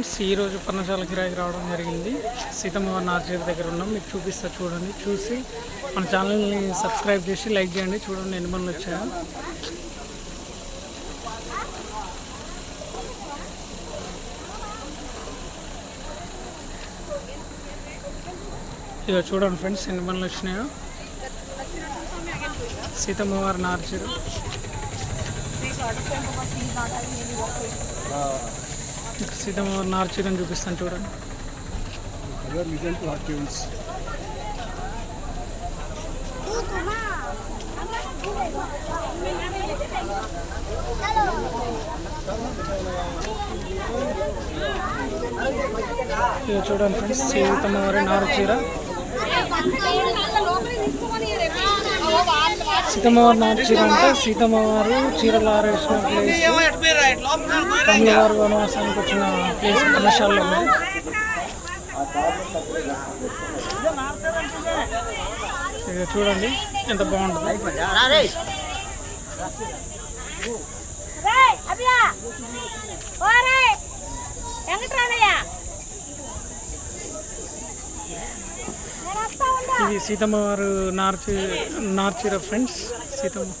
Friends ఈరోజు పర్ణశాల కిరాయికి రావడం జరిగింది. సీతమ్మ నార్జీ దగ్గర ఉన్నాం. మీకు చూపిస్తా చూడండి చూసి మన ఛానల్ని సబ్స్క్రైబ్ చేసి లైక్ చేయండి. చూడండి ఎన్ని మంది వచ్చాయో ఇక చూడండి ఫ్రెండ్స్ ఎన్ని మంది వచ్చినాయో. సీతమ్మ వారి నార్చేరు సీతమ్మ వారిని నార్చేరు చూపిస్తాను చూడండి. ఇది చూడండి ఫ్రెండ్స్ సీతమ్మ వారి నారు చీర సీతమ్మ వారి నారు చీర అంటే సీతమ్మ వారు చీరలు ఆరేసిన ప్లేస్ తమిళ వారు వనవాసానికి వచ్చిన ప్లేస్ కళాశాలలో ఇక చూడండి ఎంత బాగుంటుంది. ఇది సీతమ్మ వారు నార్చి నార్చీర ఫ్రెండ్స్ సీతమ్మ.